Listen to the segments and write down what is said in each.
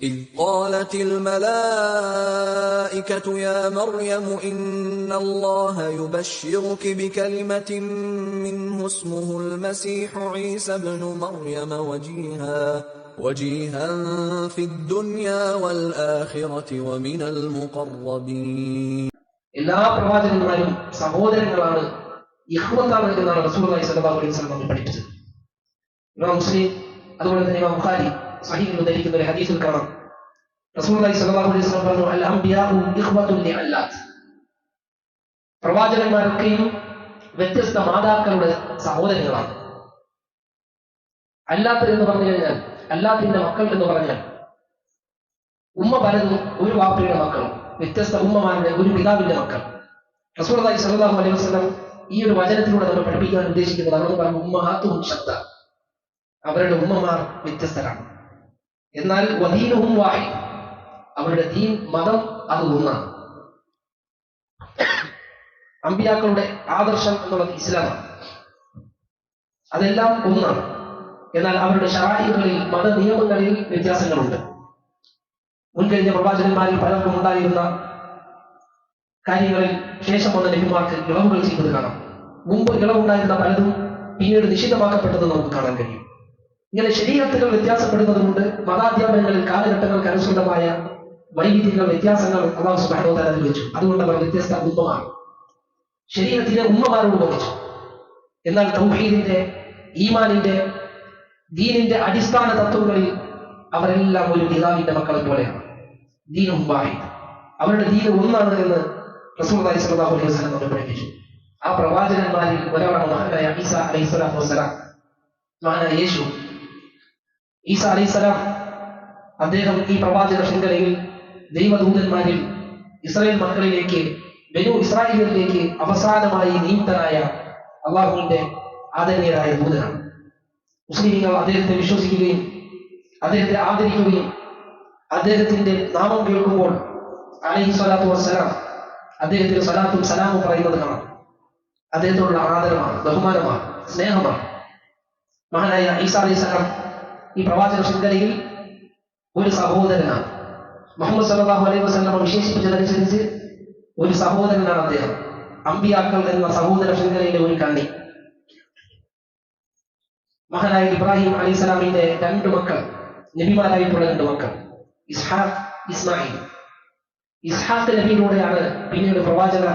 إذ قالت الملائكة يا مريم إن الله يبشرك بكلمة منه اسمه المسيح عيسى ابن مريم وجيها وجيها في الدنيا والآخرة ومن المقربين എല്ലാ പ്രവാചകന്മാരും സഹോദരങ്ങളാണ് ഇഹ്വത്താണ് എന്നാണ് റസൂലുള്ളാഹി സ്വല്ലല്ലാഹു അലൈഹി വസല്ലം നമ്മെ പഠിപ്പിച്ചത് ഇമാം മുസ്ലിം അതുപോലെ തന്നെ ഇമാം ബുഖാരി സഹീഹിൽ ഉദ്ധരിക്കുന്ന ഒരു ഹദീസിൽ കാണാം റസൂലുള്ളാഹി സ്വല്ലല്ലാഹു അലൈഹി വസല്ലം അൽ അംബിയാഉ ഇഖ്വതുൻ ലിഅല്ലാത്ത് പ്രവാചകന്മാരൊക്കെയും വ്യത്യസ്ത മാതാക്കളുടെ സഹോദരങ്ങളാണ്. അല്ലാത്ത എന്ന് പറഞ്ഞു കഴിഞ്ഞാൽ അല്ലാത്തിന്റെ മക്കൾ എന്ന് പറഞ്ഞാൽ ഉമ്മ പലതും ഒരു വാപ്പയുടെ മക്കളും വ്യത്യസ്ത ഉമ്മമാരുടെ ഒരു പിതാവിന്റെ മക്കൾ. റസൂർദായി സല്ലാഹു അലൈഹി വസ്ലം ഈ ഒരു വചനത്തിലൂടെ നമ്മൾ പഠിപ്പിക്കാൻ ഉദ്ദേശിക്കുന്നത് അവർ പറഞ്ഞു ഉമ്മഹാത്തും ശബ്ദ. അവരുടെ ഉമ്മമാർ വ്യത്യസ്തരാണ്. എന്നാൽ വദീനവും വായി. അവരുടെ ദീൻ മതം അത് ഒന്നാണ്. അമ്പിയാക്കളുടെ ആദർശം എന്നുള്ളത് ഇസ്ലാമാണ്. അതെല്ലാം ഒന്നാണ്. എന്നാൽ അവരുടെ ഷറായികളിൽ മത നിയമങ്ങളിൽ വ്യത്യാസങ്ങളുണ്ട്. മുൻകഴിഞ്ഞ പ്രവാചകന്മാരിൽ പലർക്കും ഉണ്ടായിരുന്ന കാര്യങ്ങളിൽ ശേഷം വന്ന ലഭ്യമാർക്ക് ഇളവുകൾ ചെയ്തത് കാണാം. മുമ്പ് ഇളവുണ്ടായിരുന്ന പലതും പിന്നീട് നിഷിദ്ധമാക്കപ്പെട്ടത് നമുക്ക് കാണാൻ കഴിയും. ഇങ്ങനെ ശരീരത്തുകൾ വ്യത്യാസപ്പെടുന്നത് കൊണ്ട് മതാധ്യാപനങ്ങളിൽ കാലഘട്ടങ്ങൾക്ക് അനുസൃതമായ വൈവിധ്യങ്ങൾ വ്യത്യാസങ്ങൾ അള്ളാഹു സുബാനോ തലത്തിൽ വെച്ചു അതുകൊണ്ട് അവർ വ്യത്യസ്ത ഉമ്മമാണ് ശരീരത്തിലെ ഉമ്മമാരോട് ഉപയോഗിച്ചു എന്നാൽ തൗഹീദിന്റെ ഈമാനിന്റെ ദീനിന്റെ അടിസ്ഥാന തത്വങ്ങളിൽ അവരെല്ലാം ഒരു പിതാവിന്റെ മക്കളെ പോലെയാണ്. ദീനും വാഹിദ്. അവരുടെ ദീന് ഒന്നാണ് എന്ന് റസൂൽ അലൈഹി നമ്മെ പഠിപ്പിച്ചു. ആ പ്രവാചകന്മാരിൽ ഒരാളാണ് മഹാനായ ഈസ അലൈഹി വസ്സലാം. മഹാനായ യേശു. ഈസ അലൈസലാം അദ്ദേഹം ഈ പ്രവാചക ശൃംഖലയിൽ ദൈവദൂതന്മാരിൽ ഇസ്രായേൽ മക്കളിലേക്ക് ബനു ഇസ്രായേലിലേക്ക് അവസാനമായി നിയുക്തനായ അള്ളാഹുവിന്റെ ആദരണീയരായ ദൂതനാണ്. മുസ്ലിമീങ്ങൾ അദ്ദേഹത്തെ വിശ്വസിക്കുകയും അദ്ദേഹത്തെ ആദരിക്കുകയും അദ്ദേഹത്തിന്റെ നാമം കേൾക്കുമ്പോൾ അലൈഹി സ്വലാത്തു വസ്സലാം അദ്ദേഹത്തിന് സലാത്തും സലാമും പറയുന്നത് കാണാം. അദ്ദേഹത്തോടുള്ള ആദരമാണ് ബഹുമാനമാണ് സ്നേഹമാണ്. മഹാനായ ഈസാ അലൈഹി സ്വലാം ഈ പ്രവാചക ശൃംഖലയിൽ ഒരു സഹോദരനാണ്. മുഹമ്മദ് സല്ലല്ലാഹു അലൈഹി വസല്ലം വിശേഷിപ്പിച്ചതനുസരിച്ച് ഒരു സഹോദരനാണ് അദ്ദേഹം. അമ്പിയാക്കൾ എന്ന സഹോദര ശൃംഖലയിലെ ഒരു കണ്ണി. മഹാനായ ഇബ്രാഹിം അലൈഹി സ്വലാമിന്റെ രണ്ട് മക്കൾ നബിമാരായിട്ടുള്ള രണ്ട് മക്കൾ ഇസ്ഹാഖ് ഇസ്മായിൽ. ഇസ്ഹാഖ് നബിയിലൂടെയാണ് പിന്നീട് പ്രവാചക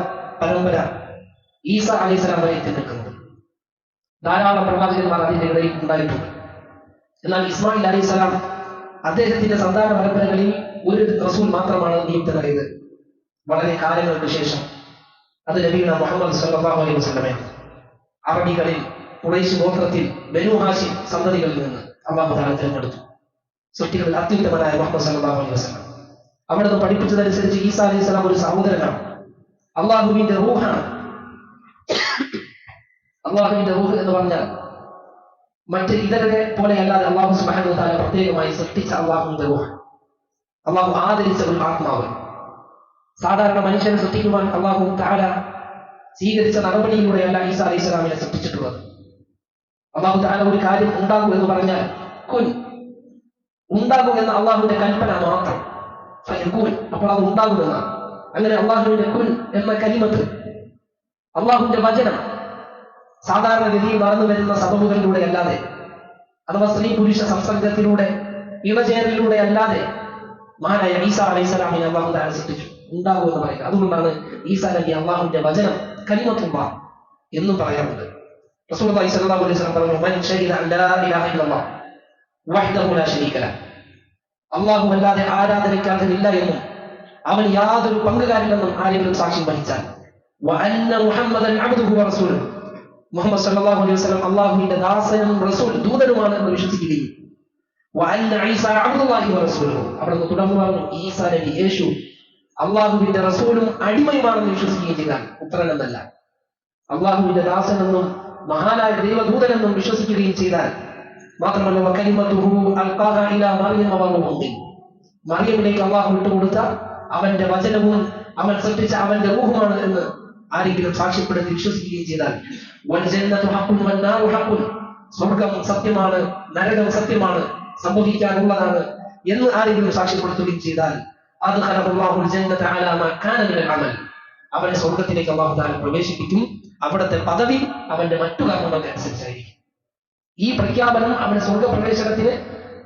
പരമ്പര ഈസ അലൈഹി സ്വലാം വരെ എത്തി നിൽക്കുന്നത്. ധാരാളം പ്രവാചകന്മാർ അതിന്റെ ഇടയിൽ ഉണ്ടായിട്ടുണ്ട്. എന്നാൽ ഇസ്മായിൽ അലൈഹി സ്വലാം അദ്ദേഹത്തിന്റെ സന്താന പരമ്പരകളിൽ ഒരു റസൂൽ മാത്രമാണ് നിയുക്തനായത്. വളരെ കാലങ്ങൾക്ക് ശേഷം അത് നബീന മുഹമ്മദ് സല്ലല്ലാഹു അലൈഹി വസല്ലമയാണ് അറബികളിൽ കുറേശ് ഗോത്രത്തിൽ ബനുഹാശി സന്തതികളിൽ നിന്ന് അള്ളാഹു താല തിരഞ്ഞെടുത്തു. സൃഷ്ടികളിൽ അത്യുത്തമനായ മുഹമ്മദ് സല്ലല്ലാഹു അലൈഹി വസല്ലം. അവിടെ നിന്ന് പഠിപ്പിച്ചതനുസരിച്ച് ഈസാ അലൈഹി സ്വലാം ഒരു സഹോദരനാണ്. അള്ളാഹുവിന്റെ റൂഹാണ്. അള്ളാഹുവിന്റെ റൂഹ് എന്ന് പറഞ്ഞാൽ മറ്റ് ഇതരുടെ പോലെയല്ലാതെ അള്ളാഹു സുബ്ഹാനഹു വ തആല പ്രത്യേകമായി സൃഷ്ടിച്ച അള്ളാഹുവിന്റെ റൂഹ് അള്ളാഹു ആദരിച്ച ഒരു ആത്മാവ്. സാധാരണ മനുഷ്യനെ സൃഷ്ടിക്കുവാൻ അള്ളാഹു താല സ്വീകരിച്ച നടപടിയിലൂടെയല്ല ഈസ അലൈഹി സ്വലാമിനെ സൃഷ്ടിച്ചിട്ടുള്ളത്. അള്ളാഹു താല ഒരു കാര്യം ഉണ്ടാകും എന്ന് പറഞ്ഞാൽ കുൻ. ഉണ്ടാകും എന്ന അള്ളാഹുവിന്റെ കൽപ്പന മാത്രം. കുൻ. അപ്പോൾ അത് ഉണ്ടാകുമെന്നാണ്. അങ്ങനെ അള്ളാഹുവിന്റെ കുൻ എന്ന കലിമത്ത് അള്ളാഹുവിന്റെ വചനം സാധാരണ രീതിയിൽ വളർന്നു വരുന്ന സബബുകളിലൂടെ അല്ലാതെ അഥവാ സ്ത്രീ പുരുഷ സംസർഗത്തിലൂടെ ഇണചേരലിലൂടെ അല്ലാതെ മഹാനായ ഈസ അലൈഹി സ്വലാമിനെ അള്ളാഹു താല സൃഷ്ടിച്ചു. ഉണ്ടാകും എന്ന് പറയുക. അതുകൊണ്ടാണ് ഈസ നബി അള്ളാഹുവിന്റെ വചനം കലിമത്തുള്ള എന്നും പറയാറുണ്ട് റസൂലുള്ളാഹി സ്വല്ലല്ലാഹു അലൈഹി വസല്ലം മൻ ഷഹിദ ഇലാഹ ഇല്ലല്ലാഹ് അള്ളാഹു അല്ലാതെ എന്നും അവൻ യാതൊരു പങ്കുകാരില്ലെന്നും ആരെങ്കിലും സാക്ഷ്യം വഹിച്ചാൽ വഅന്ന മുഹമ്മദൻ മുഹമ്മദ് സല്ലല്ലാഹു അലൈഹി വസല്ലം അള്ളാഹുവിന്റെ ദാസനും റസൂൽ ദൂതനുമാണ് എന്ന് വിശ്വസിക്കുകയും അവിടെ തുടർന്ന് പറഞ്ഞു ഈസ നബി യേശു അള്ളാഹുവിന്റെ റസൂലും അടിമയുമാണെന്ന് വിശ്വസിക്കുകയും ചെയ്താൽ ഉത്തരനെന്നല്ല അള്ളാഹുവിന്റെ ദാസനെന്നും മഹാനായ ദൈവദൂതനെന്നും വിശ്വസിക്കുകയും ചെയ്താൽ മാത്രമല്ല. മറിയമിലേക്ക് അള്ളാഹു വിട്ടുകൊടുത്ത അവന്റെ വചനവും അവൻ സൃഷ്ടിച്ച അവന്റെ റൂഹുമാണ് എന്ന് ആരെങ്കിലും സാക്ഷ്യപ്പെടുത്തി വിശ്വസിക്കുകയും ചെയ്താൽ സ്വർഗം സത്യമാണ് നരകം സത്യമാണ് സംഭവിക്കാനുള്ളതാണ് എന്ന് ആരെങ്കിലും സാക്ഷ്യപ്പെടുത്തുകയും ചെയ്താൽ അത് അവനെ സ്വർഗത്തിലേക്ക് അള്ളാഹു പ്രവേശിപ്പിക്കും. അവിടുത്തെ പദവി അവന്റെ മറ്റു കർമ്മങ്ങൾക്ക് അനുസരിച്ചായിരിക്കും. ഈ പ്രഖ്യാപനം അവനെ സ്വർഗപ്രവേശനത്തിന്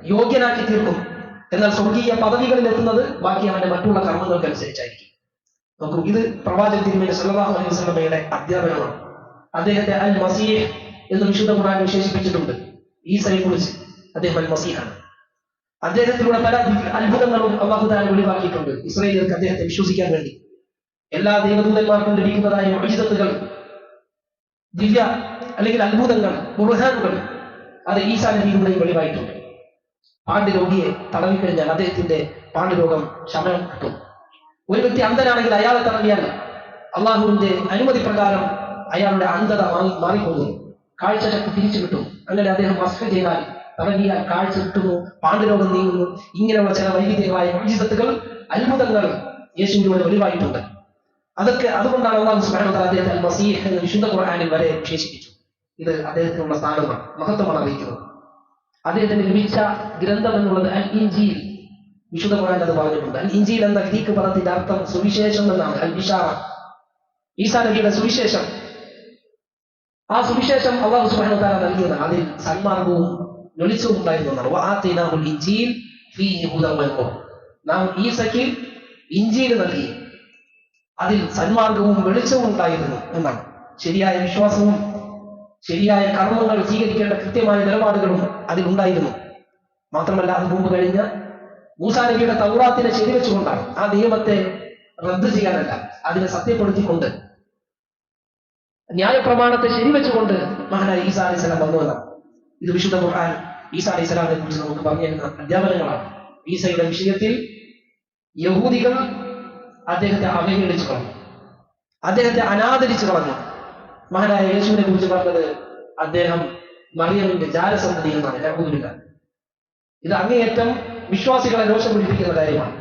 യോഗ്യനാക്കി തീർക്കും. എന്നാൽ സ്വർഗീയ പദവികളിൽ എത്തുന്നത് ബാക്കി അവന്റെ മറ്റുള്ള കർമ്മങ്ങൾക്ക് അനുസരിച്ചായിരിക്കും. നോക്കൂ ഇത് പ്രവാചക തിരുമേനി സല്ലല്ലാഹു അലൈഹി വസല്ലമയുടെ അധ്യാപനമാണ്. അദ്ദേഹത്തെ അൽ മസീഹ് എന്ന് വിശുദ്ധ ഖുർആൻ വിശേഷിപ്പിച്ചിട്ടുണ്ട്. ഈസയെ കുറിച്ച് അദ്ദേഹം അൽ മസീഹാണ് അദ്ദേഹത്തിലൂടെ പല അത്ഭുതങ്ങളും അള്ളാഹുദാൻ ഒഴിവാക്കിയിട്ടുണ്ട് ഇസ്രയേലിയർക്ക് അദ്ദേഹത്തെ വിശ്വസിക്കാൻ വേണ്ടി. എല്ലാ ദൈവദൂതന്മാർക്കും ലഭിക്കുന്നതായ മൊഴിതത്തുകൾ ദിവ്യ അല്ലെങ്കിൽ അത്ഭുതങ്ങൾ ബുർഹാനുകൾ അത് ഈസാ നബിയിലൂടെയും വെളിവായിട്ടുണ്ട്. പാണ്ഡ്യരോഗിയെ തടവിക്കഴിഞ്ഞാൽ അദ്ദേഹത്തിന്റെ പാണ്ഡ്യരോഗം ശമനം കിട്ടും. ഒരു വ്യക്തി അന്ധനാണെങ്കിൽ അയാളെ തള്ളിയാണ് അള്ളാഹുവിന്റെ അനുമതി പ്രകാരം അയാളുടെ അന്ധത മാറി മാറിപ്പോകുന്നു. കാഴ്ച ശക്തി തിരിച്ചു കിട്ടും അങ്ങനെ അദ്ദേഹം വസ്ത്ര ചെയ്താൽ തടവിയാൽ കാഴ്ച കിട്ടുന്നു പാണ്ഡുരോഗം നീങ്ങുന്നു. ഇങ്ങനെയുള്ള ചില വൈവിധ്യമായ വിജിസത്തുകൾ അത്ഭുതങ്ങൾ യേശുവിലൂടെ ഒഴിവായിട്ടുണ്ട് അതൊക്കെ അതുകൊണ്ടാണ് അള്ളാഹു സുബ്ഹാനഹു അദ്ദേഹത്തെ മസീഹ് എന്ന് വിശുദ്ധ ഖുർആനിൽ വരെ വിശേഷിപ്പിച്ചു ഇത് അദ്ദേഹത്തിനുള്ള സ്ഥാനമാണ് മഹത്വമാണ് അറിയിക്കുന്നത്. അദ്ദേഹത്തിന് ലഭിച്ച ഗ്രന്ഥം എന്നുള്ളത് അൽ ഇഞ്ചീൽ വിശുദ്ധ ഖുർആൻ അത് പറഞ്ഞിട്ടുണ്ട്. അൽ ഇഞ്ചിയിൽ എന്ന ഗ്രീക്ക് പദത്തിന്റെ അർത്ഥം സുവിശേഷം എന്നാണ്. അൽ ബിഷാറ ഈസാ നബിയുടെ സുവിശേഷം. ആ സുവിശേഷം അള്ളാഹു സുബ്ഹാനഹു വ തആല നൽകിയത് അതിൽ സന്മാർഗവും വെളിച്ചവും ഉണ്ടായിരുന്നു എന്നാണ്. വആതീനാഹുൽ ഇഞ്ചീൽ ഫീഹി ഹുദൻ വ നാം ഈസയ്ക്ക് ഇഞ്ചിയിൽ നൽകി. അതിൽ സന്മാർഗവും വെളിച്ചവും ഉണ്ടായിരുന്നു എന്നാണ്. ശരിയായ വിശ്വാസവും ശരിയായ കർമ്മങ്ങൾ സ്വീകരിക്കേണ്ട കൃത്യമായ നിലപാടുകളും അതിലുണ്ടായിരുന്നു. മാത്രമല്ല അത് മുമ്പ് കഴിഞ്ഞ മൂസാ നബിയുടെ തൗറാത്തിനെ ശരിവെച്ചുകൊണ്ടാണ് ആ നിയമത്തെ റദ്ദ് ചെയ്യാനല്ല അതിനെ സത്യപ്പെടുത്തിക്കൊണ്ട് ന്യായപ്രമാണത്തെ ശരിവെച്ചുകൊണ്ട് മഹാനായ ഈസാ അലൈഹി സ്വലാം വന്നു എന്നാണ്. ഇത് വിശുദ്ധ ഖുർആൻ ഈസാ അലൈഹി സ്വലാമിനെ കുറിച്ച് നമുക്ക് പറഞ്ഞു തരുന്ന അധ്യാപനങ്ങളാണ്. ഈസയുടെ വിഷയത്തിൽ യഹൂദികൾ അദ്ദേഹത്തെ അവഹേളിച്ചു കളഞ്ഞു. അദ്ദേഹത്തെ അനാദരിച്ചു കളഞ്ഞു. മഹാനായ യേശുവിനെ കുറിച്ച് പറഞ്ഞത് അദ്ദേഹം മറിയമിന്റെ ജാലസന്ധതി എന്നാണ് യഹൂദിന്റെ ഇത് അങ്ങേയറ്റം വിശ്വാസികളെ ദോഷം പിടിപ്പിക്കുന്ന കാര്യമാണ്.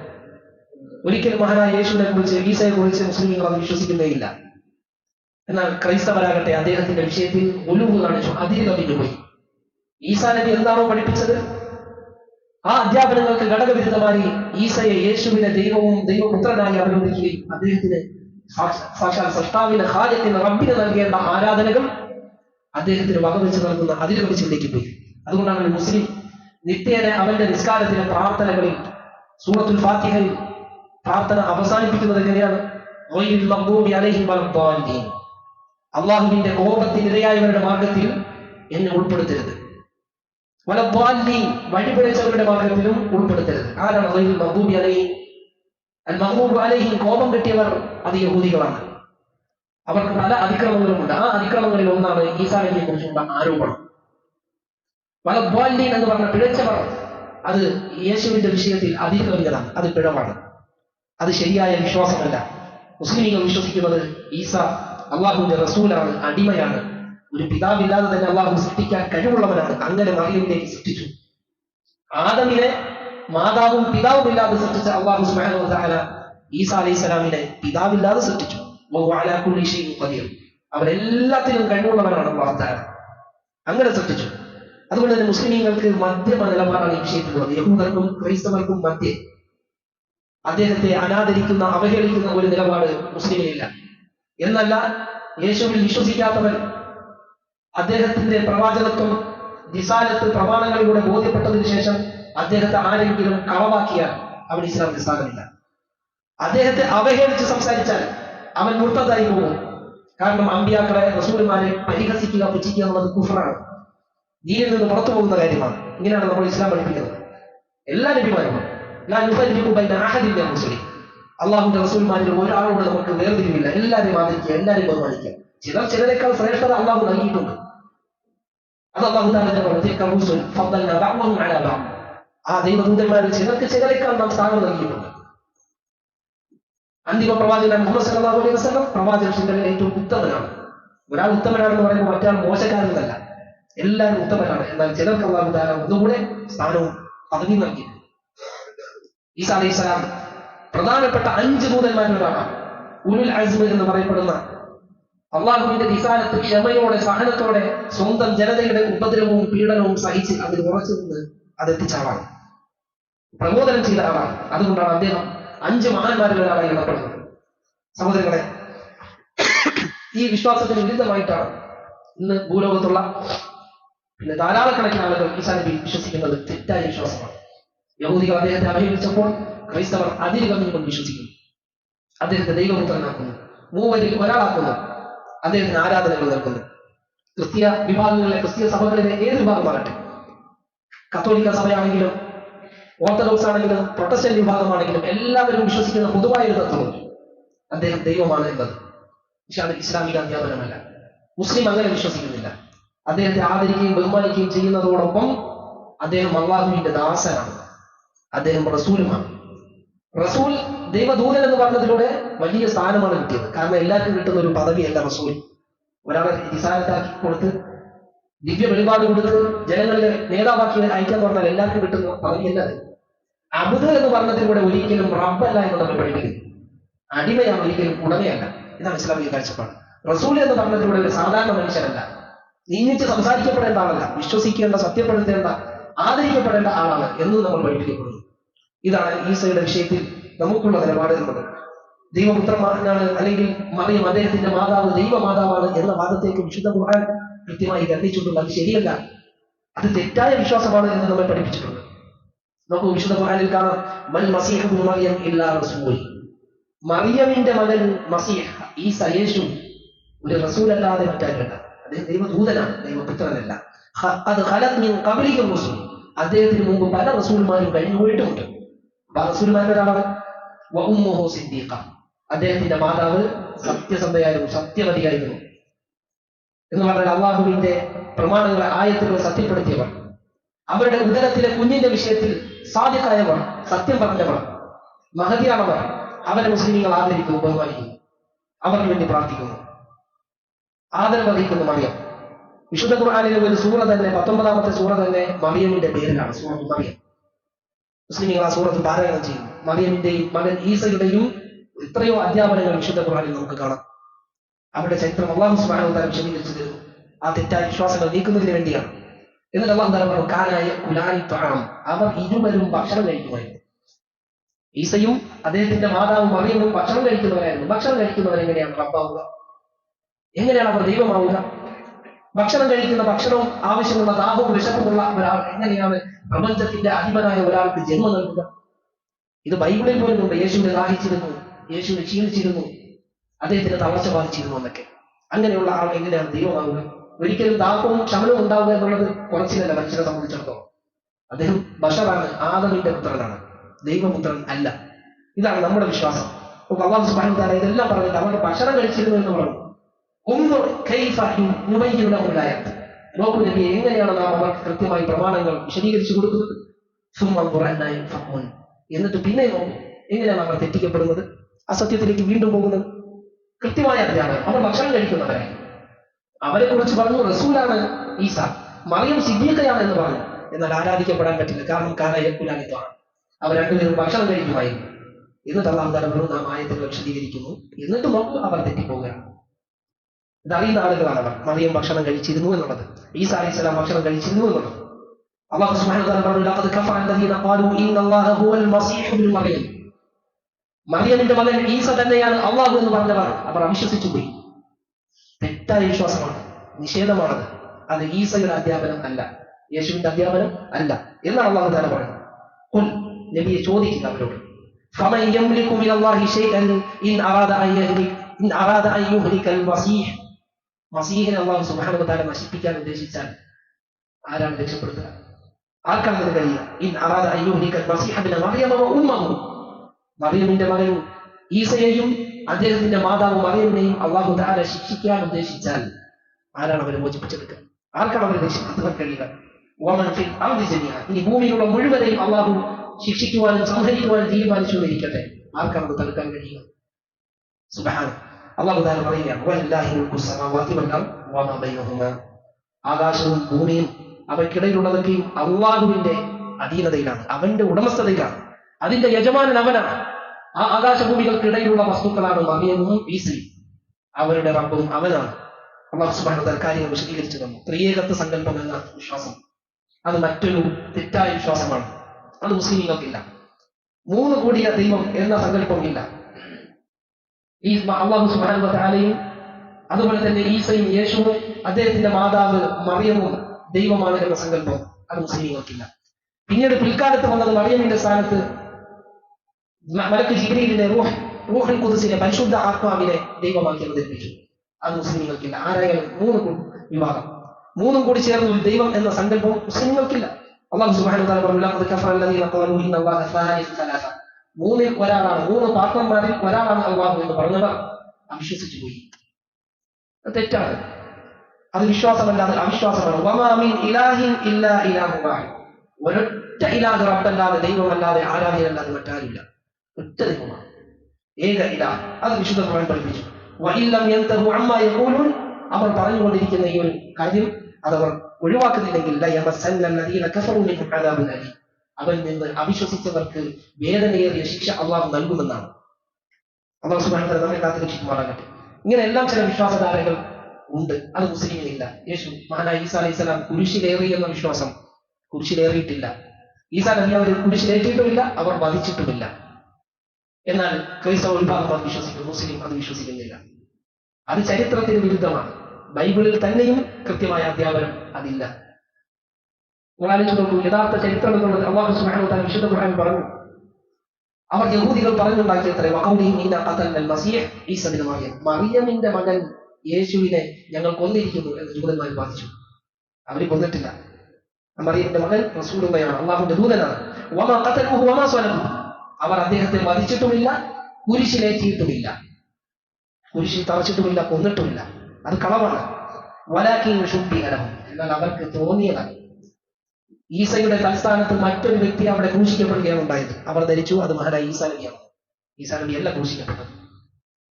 ഒരിക്കലും മഹാനായ യേശുവിനെ കുറിച്ച് ഈസയെ കുറിച്ച് മുസ്ലിങ്ങൾ അത് വിശ്വസിക്കുന്നേയില്ല. എന്നാൽ ക്രൈസ്തവരാകട്ടെ അദ്ദേഹത്തിന്റെ വിഷയത്തിൽ ഒലുവ് കാണിച്ചു. കവിഞ്ഞു പോയി. ഈസാ നബി എന്താണോ പഠിപ്പിച്ചത്? ആ അധ്യാപനങ്ങൾക്ക് ഘടകവിരുദ്ധമായി ഈസയെ യേശുവിനെ ദൈവവും ദൈവപുത്രനായി അവരോധിക്കുകയും അദ്ദേഹത്തിന് സാക്ഷ- സാക്ഷാൽ സൃഷ്ടാവിന് ഹാജത്തിന് റബ്ബിന് നൽകേണ്ട ആരാധനകൾ അദ്ദേഹത്തിന് വകവെച്ച് നൽകുന്ന അതിരുകവിച്ചിലേക്ക് പോയി അതുകൊണ്ടാണ് മുസ്ലിം നിത്യേന അവന്റെ നിസ്കാരത്തിലെ പ്രാർത്ഥനകളിൽ സൂറത്തുൽ ഫാത്തിഹയിൽ പ്രാർത്ഥന അവസാനിപ്പിക്കുന്നത് എങ്ങനെയാണ്? അള്ളാഹുവിന്റെ അലൈഹിം. കോപത്തിനിരയായവരുടെ മാർഗത്തിൽ എന്നെ ഉൾപ്പെടുത്തരുത്. വഴിപിഴച്ചവരുടെ മാർഗത്തിലും ഉൾപ്പെടുത്തരുത്. ആരാണ് ഗൈറിൽ മഗ്ദൂബി അലൈഹിം? മഹ്ബൂബ് അലൈഹിം കോപം കിട്ടിയവർ അത് യഹൂദികളാണ്. അവർക്ക് പല അതിക്രമങ്ങളുമുണ്ട്. ആ അതിക്രമങ്ങളിൽ ഒന്നാണ് ഈസാ നബിയെ കുറിച്ചുള്ള ആരോപണം. പല ദ്വാലീൻ എന്ന് പറഞ്ഞ പിഴച്ചവർ അത് യേശുവിന്റെ വിഷയത്തിൽ അതിക്രമികളാണ് അത് പിഴവാണ്. അത് ശരിയായ വിശ്വാസമല്ല. മുസ്ലിമീങ്ങൾ വിശ്വസിക്കുന്നത് ഈസ അള്ളാഹുവിന്റെ റസൂലാണ് അടിമയാണ്. ഒരു പിതാവില്ലാതെ തന്നെ അള്ളാഹു സൃഷ്ടിക്കാൻ കഴിവുള്ളവനാണ്. അങ്ങനെ മറിയമിലേക്ക് സൃഷ്ടിച്ചു. ആദമിനെ മാതാവും പിതാവും ഇല്ലാതെ സൃഷ്ടിച്ച അള്ളാഹു തആല ഈസ അലൈഹി സ്വലാമിനെ പിതാവില്ലാതെ സൃഷ്ടിച്ചു. അവരെല്ലാത്തിനും കഴിവുള്ളവനാണ് അള്ളാഹു അങ്ങനെ സൃഷ്ടിച്ചു. അതുകൊണ്ട് തന്നെ മുസ്ലിമീങ്ങൾക്ക് മധ്യമ നിലപാടാണ് ഈ വിഷയത്തിലുള്ളത്. യഹൂദർക്കും ക്രൈസ്തവർക്കും മധ്യേ അദ്ദേഹത്തെ അനാദരിക്കുന്ന അവഹേളിക്കുന്ന ഒരു നിലപാട് മുസ്ലിമിനില്ല. എന്നല്ല യേശുവിൽ വിശ്വസിക്കാത്തവൻ അദ്ദേഹത്തിന്റെ പ്രവാചകത്വം നിസാലത്ത് പ്രമാണങ്ങളിലൂടെ ബോധ്യപ്പെട്ടതിന് ശേഷം അദ്ദേഹത്തെ ആരെങ്കിലും കളവാക്കിയാൽ അവൻ ഇസ്ലാം സ്ഥാനമില്ല. അദ്ദേഹത്തെ അവഹേളിച്ച് സംസാരിച്ചാൽ അവൻ മുർത്തതായി പോകും. കാരണം അമ്പിയാക്കളെ റസൂലുമാരെ പരിഹസിക്കുക പുച്ഛിക്കുക എന്നുള്ളത് കുഫറാണ്. ദീനിൽ നിന്ന് പുറത്തു പോകുന്ന കാര്യമാണ്. ഇങ്ങനെയാണ് നമ്മൾ ഇസ്ലാം പഠിപ്പിക്കുന്നത്. എല്ലാ നബിമാരും അള്ളാഹുന്റെ റസൂൽമാരിൽ ഒരാളോട് നമുക്ക് വേർതിരിവില്ല. എല്ലാവരെയും ആദരിക്കുക എല്ലാവരെയും ബഹുമാനിക്കുക. ചിലർ ചിലരെക്കാൾ ശ്രേഷ്ഠത അള്ളാഹു നൽകിയിട്ടുണ്ട്. അത് അള്ളാഹു. ആ ദൈവദൂതന്മാരിൽ ചിലർക്ക് ചിലരെക്കാൾ നാം സ്ഥാനം നൽകിയിട്ടുണ്ട്. അന്തിമ പ്രവാചകൻ മുഹമ്മദ് സല്ലാഹു അലൈഹി വസ്ലം പ്രവാചക ചിന്തകളിൽ ഏറ്റവും ഉത്തമനാണ്. ഒരാൾ ഉത്തമനാണെന്ന് പറയുമ്പോൾ മറ്റൊരാൾ മോശക്കാരനല്ല. എല്ലാവരും ഉത്തമരാണ്. എന്നാൽ ചിലർക്ക് അള്ളാഹു താല ഒന്നുകൂടെ സ്ഥാനവും പദവിയും നൽകി. ഈസാ അലൈഹി സ്വലാം പ്രധാനപ്പെട്ട അഞ്ച് ദൂതന്മാരിൽ ഒരാളാണ് ഉരുൽ അസ്മ എന്ന് പറയപ്പെടുന്ന അള്ളാഹുവിന്റെ നിസാനത്ത് ക്ഷമയോടെ സഹനത്തോടെ സ്വന്തം ജനതയുടെ ഉപദ്രവവും പീഡനവും സഹിച്ച് അതിൽ ഉറച്ചു നിന്ന് അതെത്തിച്ച ആളാണ്. പ്രബോധനം ചെയ്ത ആളാണ്. അതുകൊണ്ടാണ് അദ്ദേഹം അഞ്ച് മഹാന്മാരിൽ ഒരാളായി എണ്ണപ്പെടുന്നത് സഹോദരങ്ങളെ ഈ വിശ്വാസത്തിന് വിരുദ്ധമായിട്ടാണ് ഇന്ന് ഭൂലോകത്തുള്ള പിന്നെ ധാരാളക്കണക്കിന് ആളുകൾ നബി വിശ്വസിക്കുന്നത് തെറ്റായ വിശ്വാസമാണ്. യഹൂദികൾ അദ്ദേഹത്തെ അഭിനയിച്ചപ്പോൾ ക്രൈസ്തവർ അതിര് കവിഞ്ഞുകൊണ്ട് വിശ്വസിക്കുന്നു. അദ്ദേഹത്തെ ദൈവപുത്രനാക്കുന്നു. മൂവരിൽ ഒരാളാക്കുന്നു. അദ്ദേഹത്തിന് ആരാധനകൾ നൽകുന്നു. ക്രിസ്തീയ വിഭാഗങ്ങളിലെ ക്രിസ്തീയ സഭകളിലെ ഏത് വിഭാഗമാകട്ടെ? കത്തോലിക്ക സഭയാണെങ്കിലും ഓർത്തഡോക്സ് ആണെങ്കിലും പ്രൊട്ടസ്റ്റന്റ് വിഭാഗമാണെങ്കിലും എല്ലാവരും വിശ്വസിക്കുന്ന പൊതുവായ ഒരു തത്വമുണ്ട് അദ്ദേഹം ദൈവമാണ് എന്നത്. പക്ഷെ അത് ഇസ്ലാമിക അധ്യാപനമല്ല. മുസ്ലിം അങ്ങനെ വിശ്വസിക്കുന്നില്ല. അദ്ദേഹത്തെ ആദരിക്കുകയും ബഹുമാനിക്കുകയും ചെയ്യുന്നതോടൊപ്പം അദ്ദേഹം അള്ളാഹുവിന്റെ ദാസനാണ്. അദ്ദേഹം റസൂലുമാണ്. റസൂൽ ദൈവദൂതൻ എന്ന് പറഞ്ഞതിലൂടെ വലിയ സ്ഥാനമാണ് കിട്ടിയത്. കാരണം എല്ലാവർക്കും കിട്ടുന്ന ഒരു പദവിയല്ല റസൂൽ. ഒരാളെ നിസാരത്താക്കി കൊടുത്ത് ദിവ്യ വെളിപാട് കൊടുത്ത് ജനങ്ങളിലെ നേതാവാക്കി അയക്കാൻ പറഞ്ഞാൽ എല്ലാവർക്കും കിട്ടുന്ന പദവിയല്ല അത്. അബുദ് എന്ന് പറഞ്ഞതിലൂടെ ഒരിക്കലും റബ്ബല്ല എന്ന് നമ്മൾ പഠിപ്പിക്കുന്നു. അടിമയാണ് ഒരിക്കലും ഉടമയല്ല. ഇതാണ് ഇസ്ലാമിക കാഴ്ചപ്പാട്. റസൂൽ എന്ന് പറഞ്ഞതിലൂടെ ഒരു സാധാരണ മനുഷ്യനല്ല. നിന്നിച്ച് സംസാരിക്കപ്പെടേണ്ട ആളല്ല വിശ്വസിക്കേണ്ട സത്യപ്പെടുത്തേണ്ട ആദരിക്കപ്പെടേണ്ട ആളാണ് എന്ന് നമ്മൾ പഠിപ്പിക്കപ്പെടുന്നു. ഇതാണ് ഈസയുടെ വിഷയത്തിൽ നമുക്കുള്ള നിലപാട് എന്നത് ദൈവപുത്രന്മാരനാണ് അല്ലെങ്കിൽ മറിയം അദ്ദേഹത്തിന്റെ മാതാവ് ദൈവമാതാവാണ് എന്ന വാദത്തേക്ക് വിശുദ്ധ ഖുർആൻ കൃത്യമായി ഖണ്ഡിച്ചിട്ടുണ്ട് അത് ശരിയല്ല. അത് തെറ്റായ വിശ്വാസമാണ് എന്ന് നമ്മൾ പഠിപ്പിച്ചിട്ടുണ്ട്. നോക്കൂ വിശുദ്ധ ഖുർആനിൽ കാണാം മൽ മസീഹ് മറിയം ഇല്ലാ റസൂൽ മറിയമിന്റെ മകൻ മസീഹ് ഈസ യേശു ഒരു റസൂലല്ലാതെ മറ്റാരുമല്ല. അദ്ദേഹം ദൈവദൂതനാണ് ദൈവപുത്രനല്ല. അത് കബലിക്കും റസൂൽ. അദ്ദേഹത്തിന് മുമ്പ് പല റസൂൽമാരും കഴിഞ്ഞു പോയിട്ടുമുണ്ട് അപ്പൊ അദ്ദേഹത്തിന്റെ മാതാവ് സത്യസന്ധയായിരുന്നു സത്യവതിയായിരുന്നു എന്ന് പറഞ്ഞാൽ അള്ളാഹുവിന്റെ പ്രമാണങ്ങളെ ആയത്തുകൾ സത്യപ്പെടുത്തിയവർ. അവരുടെ ഉദരത്തിലെ കുഞ്ഞിന്റെ വിഷയത്തിൽ സാധ്യതായവർ സത്യം പറഞ്ഞവർ മഹതിയാണവർ. അവരെ മുസ്ലിങ്ങൾ ആദരിക്കുന്നു ബഹുമാനിക്കുന്നു. അവർക്ക് വേണ്ടി പ്രാർത്ഥിക്കുന്നു. ആദരവ് അറിയിക്കുന്നു മറിയം. വിശുദ്ധ ഖുർആാനിലെ ഒരു സൂറ തന്നെ പത്തൊമ്പതാമത്തെ സൂറ തന്നെ മറിയമിന്റെ പേരിലാണ് സൂറത്ത് മറിയം. മുസ്ലിങ്ങൾ ആ സൂറത്ത് പാരായണം ചെയ്യും. മറിയമിന്റെയും മകൻ ഈസയുടെയും എത്രയോ അധ്യാപനങ്ങൾ വിശുദ്ധ ഖുർആാനിൽ നമുക്ക് കാണാം. അവരുടെ ചരിത്രം അള്ളാഹു സുബ്ഹാനഹു തന്നെ വിശദീകരിച്ചു തരുന്നു ആ തെറ്റായ വിശ്വാസങ്ങൾ നീക്കുന്നതിന് വേണ്ടിയാണ്. എന്നിട്ട് അള്ളാഹു തആല പറഞ്ഞു കാനായ കുലാനി പ്രാണം അവർ ഇരുവരും ഭക്ഷണം കഴിക്കുമായിരുന്നു. ഈസയും അദ്ദേഹത്തിന്റെ മാതാവും മറിയവും ഭക്ഷണം കഴിക്കുന്നവരായിരുന്നു. ഭക്ഷണം കഴിക്കുന്നവർ എങ്ങനെയാണ് റബ്ബാവുക? എങ്ങനെയാണ് അവർ ദൈവമാവുക? ഭക്ഷണം കഴിക്കുന്ന ഭക്ഷണവും ആവശ്യമുള്ള ദാഹവും വിശപ്പുമുള്ള ഒരാൾ എങ്ങനെയാണ് പ്രപഞ്ചത്തിന്റെ അധിപനായ ഒരാൾക്ക് ജന്മം നൽകുക? ഇത് ബൈബിളിൽ പോലും ഉണ്ട്. യേശുവിനെ ദാഹിച്ചിരുന്നു. യേശുവിനെ ക്ഷീണിച്ചിരുന്നു. അദ്ദേഹത്തിന് തളർച്ച ബാധിച്ചിരുന്നു എന്നൊക്കെ. അങ്ങനെയുള്ള ആൾ എങ്ങനെയാണ് ദൈവമാവുക? ഒരിക്കലും ദാഹവും ക്ഷമനവും ഉണ്ടാവുക എന്നുള്ളത് കുറച്ചിലല്ല. മനുഷ്യനെ സംബന്ധിച്ചിടത്തോളം. അദ്ദേഹം ബഷറാണ് ആദമിന്റെ പുത്രനാണ്. ദൈവപുത്രൻ അല്ല. ഇതാണ് നമ്മുടെ വിശ്വാസം. അള്ളാഹു സുബാൻ ഇതെല്ലാം പറഞ്ഞിട്ട് അവർ ഭക്ഷണം കഴിച്ചിരുന്നു എന്ന് പറഞ്ഞു. നോക്കൂ നബി എങ്ങനെയാണ് നാം അവർക്ക് കൃത്യമായി പ്രമാണങ്ങൾ വിശദീകരിച്ചു കൊടുക്കുന്നത് സുമ്മ അന്നാ എന്നിട്ട് പിന്നെ നോക്കൂ എങ്ങനെയാണ് അവർ തെറ്റിക്കപ്പെടുന്നത്? അസത്യത്തിലേക്ക് വീണ്ടും പോകുന്നത്? കൃത്യമായ അതിലാണ് അവർ ഭക്ഷണം കഴിക്കുന്നവരെ അവരെ കുറിച്ച് പറഞ്ഞു റസൂലാണ് ഈസ. മറിയം സിദ്ദീഖയാണ് എന്ന് പറഞ്ഞു. എന്നാൽ ആരാധിക്കപ്പെടാൻ പറ്റില്ല. കാരണം കാനയക്കുലാനിത്വമാണ് അവർ രണ്ടുപേരും ഭക്ഷണം കഴിക്കുമായിരുന്നു. എന്നിട്ട് അള്ളാഹു തലമുറ നാം ആയത്തിൽ വിശദീകരിക്കുന്നു. എന്നിട്ട് നോക്കൂ അവർ തെറ്റിപ്പോവുകയാണ്. ഇതറിയുന്ന ആളുകളാണ് അവർ മറിയം ഭക്ഷണം കഴിച്ചിരുന്നു എന്നുള്ളത് ഈസ അലൈഹി സ്വലാം ഭക്ഷണം കഴിച്ചിരുന്നു എന്നുള്ളത് അള്ളാഹു സുബ്ഹാനഹു വതആല പറഞ്ഞു ലഖദ് കഫറ അല്ലദീന ഖാലൂ ഇന്നല്ലാഹ ഹുവൽ മസീഹ് ഇബ്നു മറിയം മറിയമിന്റെ മകൻ ഈസ തന്നെയാണ് അള്ളാഹു എന്ന് പറഞ്ഞവർ അവർ അവിശ്വസിച്ചു പോയി തെറ്റായ വിശ്വാസമാണ് നിഷേധമാണത് അത് ഈസയുടെ അധ്യാപനം അല്ല യേശുവിന്റെ അധ്യാപനം അല്ല എന്നാണ് അള്ളാഹു താല പറയുന്നത് ഖുൽ നബിയെ ചോദിക്കുക അവരോട് فمن يملك من الله شيئا إن أراد أن يهلك إن أراد أن يهلك المسيح മസീഹിനെ അള്ളാഹു സുബ്ഹാനഹു വതആല നശിപ്പിക്കാൻ ഉദ്ദേശിച്ചാൽ ആരാണ് രക്ഷപ്പെടുത്തുക? ആർക്കാണ് അതിന് കഴിയുക? ഇൻ മറിയമിന്റെ മകനും ഈസയെയും അദ്ദേഹത്തിന്റെ മാതാവ് മറിയമിനെയും അള്ളാഹു താര ശിക്ഷിക്കാൻ ഉദ്ദേശിച്ചാൽ ആരാണ് അവരെ മോചിപ്പിച്ചെടുക്കുക? ആർക്കാണ് അവരെ രക്ഷപ്പെടുത്തുവാൻ കഴിയുക. ഇനി ഭൂമിയിലുള്ള മുഴുവനെയും അള്ളാഹു ശിക്ഷിക്കുവാനും സംഹരിക്കുവാനും തീരുമാനിച്ചു എന്നിരിക്കട്ടെ ആർക്കാണ് തടുക്കാൻ കഴിയുക? സുബഹാന അള്ളാഹു താല പറയുകയാണ് "വലില്ലാഹി മുൽക്കു സ്സമാവാതി വൽ അർദ് ആകാശവും ഭൂമിയും അവയ്ക്കിടയിലുള്ളതൊക്കെയും അള്ളാഹുവിന്റെ അധീനതയിലാണ് അവന്റെ ഉടമസ്ഥതയിലാണ് അതിന്റെ യജമാനൻ അവനാണ്. ആ ആകാശഭൂമികൾക്കിടയിലുള്ള വസ്തുക്കളാണ് മറിയവും ഈസയും. അവരുടെ റബ്ബും അവനാണ്. അള്ളാഹു വതആല കാര്യങ്ങൾ വിശദീകരിച്ചു തന്നു. ത്രിയേകത്വ സങ്കല്പം എന്ന വിശ്വാസം. അത് മറ്റൊരു തെറ്റായ വിശ്വാസമാണ്. അത് മുസ്ലിങ്ങൾക്കില്ല മൂന്ന് കൂടിയ ദൈവം എന്ന സങ്കല്പമില്ല. ഈ അള്ളാഹു സുബാനു താലയും അതുപോലെ തന്നെ ഈസയും യേശുവും അദ്ദേഹത്തിന്റെ മാതാവ് മറിയവും ദൈവമാണ് എന്ന സങ്കല്പം അത് മുസ്ലിങ്ങൾക്കില്ല പിന്നീട് പിൽക്കാലത്ത് വന്നത് മറിയമിന്റെ സ്ഥാനത്ത് മലക്ക് ജിബ്രീലിനെ റൂഹ് റൂഹൻ കുതിസിനെ പരിശുദ്ധ ആത്മാവിനെ ദൈവമാക്കി അവതരിപ്പിച്ചു. അത് മുസ്ലിങ്ങൾക്കില്ല ആരായാലും മൂന്ന് വിഭാഗം. മൂന്നും കൂടി ചേർന്ന് ഒരു ദൈവം എന്ന സങ്കല്പം മുസ്ലിങ്ങൾക്കില്ല അള്ളാഹു സുബ്ഹാനഹു താല പറഞ്ഞു മൂന്നിൽ ഒരാളാണ് മൂന്ന് പാത്രന്മാരിൽ ഒരാളാണ് അള്ളാഹു എന്ന് പറഞ്ഞവർ അവിശ്വസിച്ചു പോയി. അത് തെറ്റാണ്. അത് വിശ്വാസമല്ലാതെ അവിശ്വാസമാണ്. ഒരൊറ്റ ഇലാഹ് റബ്ബല്ലാതെ ദൈവമല്ലാതെ ആരാധനയല്ലാതെ മറ്റാരുമില്ല. ഒറ്റ ദൈവമാണ്. ഏക ഇലാഹ്. അത് വിശുദ്ധ ഖുർആൻ പഠിപ്പിച്ചു. അവർ പറഞ്ഞുകൊണ്ടിരിക്കുന്ന ഈ ഒരു കാര്യം അതവർ ഒഴിവാക്കുന്നില്ലെങ്കിൽ അവരിൽ നിന്ന് അവിശ്വസിച്ചവർക്ക് വേദനയേറിയ ശിക്ഷ അള്ളാഹു നൽകുമെന്നാണ്. അള്ളാഹു സുബാൻ നമ്മെ കാത്തു രക്ഷിക്കുമാറാകട്ടെ ഇങ്ങനെ എല്ലാം ചില വിശ്വാസധാരകൾ ഉണ്ട്. അത് മുസ്ലിമിനില്ല. യേശു മഹാനായ ഈസാ അലൈഹി സ്വലാം കുരിശിലേറി എന്ന വിശ്വാസം കുരിശിലേറിയിട്ടില്ല. ഈസാ നബി അവർ കുരിശിലേറ്റിയിട്ടുമില്ല അവർ വധിച്ചിട്ടുമില്ല. എന്നാൽ ക്രൈസ്തവ വിഭാഗം അത് വിശ്വസിക്കുന്നു മുസ്ലിം അത് വിശ്വസിക്കുന്നില്ല. അത് ചരിത്രത്തിന് വിരുദ്ധമാണ്. ബൈബിളിൽ തന്നെയും കൃത്യമായ അധ്യാപനം അതില്ല. നിങ്ങൾ ആലോചിച്ച് നോക്കൂ യഥാർത്ഥ ചരിത്രം എന്നുള്ളത് അള്ളാഹു സുബ്ഹാനഹു വ തആല വിശുദ്ധ ഖുർആനിൽ പറഞ്ഞു. അവർ യഹൂദികൾ പറഞ്ഞുണ്ടാക്കിയത്രേ വഖൗലിഹിം ഇന്ന ഖതൽനൽ മസീഹ് ഈസ ഇബ്നു മറിയം. മറിയമിന്റെ മകൻ യേശുവിനെ ഞങ്ങൾ കൊന്നിരിക്കുന്നു എന്ന് ജൂതന്മാർ വാദിച്ചു. അവർ കൊന്നിട്ടില്ല. മറിയമിന്റെ മകൻ റസൂലുള്ളയാണ് അള്ളാഹുവിന്റെ ദൂതനാണ്. വമാ ഖതലുഹു വമാ സലമ അവർ അദ്ദേഹത്തെ വധിച്ചിട്ടുമില്ല കുരിശിലേറ്റിയിട്ടുമില്ല. കുരിശിൽ തറച്ചിട്ടുമില്ല കൊന്നിട്ടുമില്ല. അത് കളവാണ്. വലാക്കിൻ ശുദ്ധികരവും എന്നാൽ അവർക്ക് തോന്നിയതാണ് ഈസയുടെ തൽസ്ഥാനത്ത് മറ്റൊരു വ്യക്തി അവിടെ ക്രൂശിക്കപ്പെടുകയാണ് ഉണ്ടായത്. അവർ ധരിച്ചു അത് മഹാരായ ഈസാ നബിയാണ്. ഈസാ നബി അല്ല ക്രൂശിക്കപ്പെട്ടത്.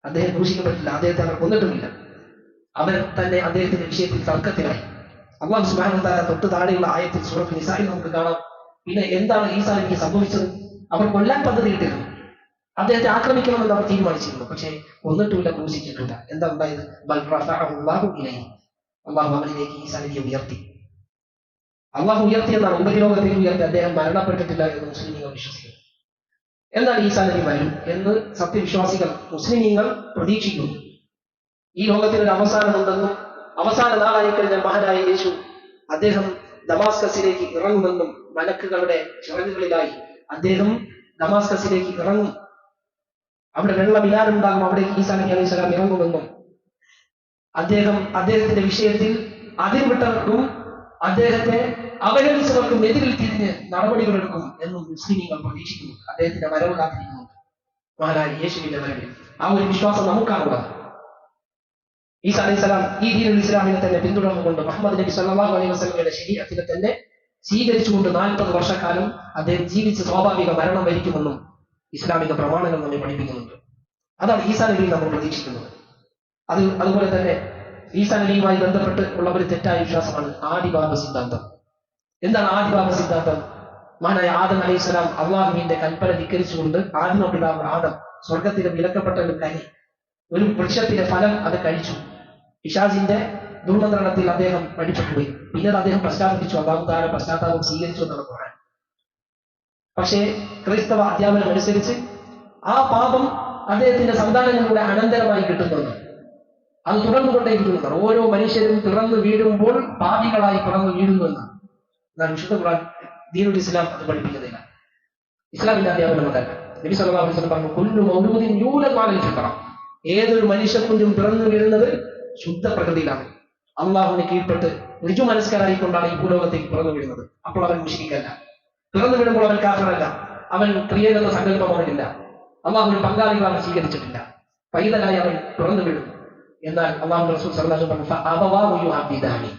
അദ്ദേഹം ക്രൂശിക്കപ്പെട്ടില്ല അദ്ദേഹത്തെ അവർ കൊന്നിട്ടുമില്ല. അവർ തന്നെ അദ്ദേഹത്തിന്റെ വിഷയത്തിൽ തർക്കത്തിലായി. അള്ളാഹു തആല തൊട്ട് താഴെയുള്ള ആയത്തിൽ സൂറത്ത് നിസായിൽ നമുക്ക് കാണാം. പിന്നെ എന്താണ് ഈസാ സംഭവിച്ചത്? അവർ കൊല്ലാൻ പദ്ധതിയിട്ടിരുന്നു അദ്ദേഹത്തെ ആക്രമിക്കണമെന്ന് അവർ തീരുമാനിച്ചിരുന്നു. പക്ഷേ കൊന്നിട്ടുമില്ല ക്രൂശിച്ചിട്ടില്ല എന്താ ഉണ്ടായത്? അള്ളാഹു അവനിലേക്ക് ഈസാ നബിയെ ഉയർത്തി. അള്ളാഹു ഉയർത്തി എന്നാണ് ഉപരിലോകത്തിൽ ഉയർത്തി അദ്ദേഹം മരണപ്പെട്ടിട്ടില്ല എന്ന് മുസ്ലിമീങ്ങൾ വിശ്വസിക്കുന്നു. എന്നാൽ ഈസാ നബി വരും എന്ന് സത്യവിശ്വാസികൾ മുസ്ലിമീങ്ങൾ പ്രതീക്ഷിക്കുന്നു. ഈ ലോകത്തിന് ഒരു അവസാനമുണ്ടെന്നും അവസാന നാളായി കഴിഞ്ഞ മഹാനായ യേശു അദ്ദേഹം ദമാസ്കസിലേക്ക് ഇറങ്ങുമെന്നും മലക്കുകളുടെ ചിറകുകളിലായി അദ്ദേഹം ദമാസ്കസിലേക്ക് ഇറങ്ങും. അവിടെ വെള്ളമില്ലാതുണ്ടാകും അവിടെ ഈസാ നബി അലൈഹി സ്വലാം ഇറങ്ങുമെന്നും. അദ്ദേഹം അദ്ദേഹത്തിന്റെ വിഷയത്തിൽ അതിർവിട്ടവർക്കും അദ്ദേഹത്തെ അവഹേളിച്ചവർക്കും എതിരിൽ തിരിഞ്ഞ് നടപടികളെടുക്കും എന്നും മുസ്ലിമീങ്ങൾ പ്രതീക്ഷിക്കുന്നു അദ്ദേഹത്തിന്റെ വരവ് കാത്തിരിക്കുന്നുണ്ട്. മഹാനായ യേശുവിന്റെ വരവിൽ. ആ ഒരു വിശ്വാസം നമുക്കാണുള്ളത്. ഈസ അലൈഹി സ്വലാം ഈ ദീനുൽ ഇസ്ലാമിനെ തന്നെ പിന്തുടർന്നുകൊണ്ട് മുഹമ്മദ് നബി സല്ലാഹു അലൈഹി വസ്ലമിയുടെ ശരീരത്തിനെ തന്നെ സ്വീകരിച്ചുകൊണ്ട് നാൽപ്പത് വർഷക്കാലം അദ്ദേഹം ജീവിച്ച് സ്വാഭാവിക മരണം വരിക്കുമെന്നും ഇസ്ലാമിക പ്രമാണങ്ങൾ നമ്മെ പഠിപ്പിക്കുന്നുണ്ട്. അതാണ് ഈസാ നബിയിൽ നമ്മൾ പ്രതീക്ഷിക്കുന്നത്. അത് അതുപോലെ തന്നെ ഈസാ നബിയുമായി ബന്ധപ്പെട്ട് ഉള്ള ഒരു തെറ്റായ വിശ്വാസമാണ്. ആദിബാബ സിദ്ധാന്തം. എന്താണ് ആദിബാബ സിദ്ധാന്തം? മഹാനായ ആദം അലൈഹി സ്വലാം അള്ളാഹുവിന്റെ കൽപ്പന ധിക്കരിച്ചുകൊണ്ട് ആദിമപിതാവ് ആദം സ്വർഗത്തിലെ വിലക്കപ്പെട്ട ഒരു കനി ഒരു വൃക്ഷത്തിന്റെ ഫലം അത് കഴിച്ചു. പിശാജിന്റെ ദുർമന്ത്രണത്തിൽ അദ്ദേഹം പഠിച്ചുപോയി പിന്നീട് അദ്ദേഹം പശ്ചാത്തപിച്ചു അള്ളാഹുദാന പശ്ചാത്താപം സ്വീകരിച്ചു എന്നാണ് ഖുർആൻ. പക്ഷേ ക്രൈസ്തവ അധ്യാപനം അനുസരിച്ച് ആ പാപം അദ്ദേഹത്തിന്റെ സന്താനങ്ങളിലൂടെ അനന്തരമായി കിട്ടുന്നുണ്ട്. അത് തുടർന്നുകൊണ്ടേയിരിക്കുന്നതാണ്. ഓരോ മനുഷ്യരും പിറന്നു വീഴുമ്പോൾ പാപികളായി പിറന്നു വീഴുന്നുവെന്നാണ് എന്നാൽ വിശുദ്ധ ഖുർആൻ ദീനുൽ ഇസ്ലാം അത് പഠിപ്പിക്കുന്നില്ല ഇസ്ലാമിന്റെ അധ്യാപനം അതല്ല നബി സല്ലല്ലാഹു അലൈഹി വസല്ലം പറഞ്ഞു കുല്ലു മൗലൂദിൻ യൂലദ് അലൽ ഏതൊരു മനുഷ്യക്കുഞ്ഞും പിറന്നു വീഴുന്നത് ശുദ്ധ പ്രകൃതിയിലാണ്. അള്ളാഹുവിനെ കീഴ്പ്പെട്ട് ഋജു മനസ്കരായിക്കൊണ്ടാണ് ഈ ഭൂലോകത്തേക്ക് പിറന്നു വീഴുന്നത്. അപ്പോൾ അവൻ മുഷിക്കല്ല പിറന്നു വീഴുമ്പോൾ അവൻ കാഫറല്ല. അവൻ ക്രിയകളുടെ സങ്കല്പം അവനില്ല. അള്ളാഹുവിന് പങ്കാളികളാണ് സ്വീകരിച്ചിട്ടില്ല. പൈതലായി അവൻ പിറന്നു വീഴും എന്നാൽ അള്ളാഹു റസൂൽ സല്ലല്ലാഹു അലൈഹി വസല്ലം പറഞ്ഞു "ഫഅബവാഹു യുഹബ്ബിദാനി."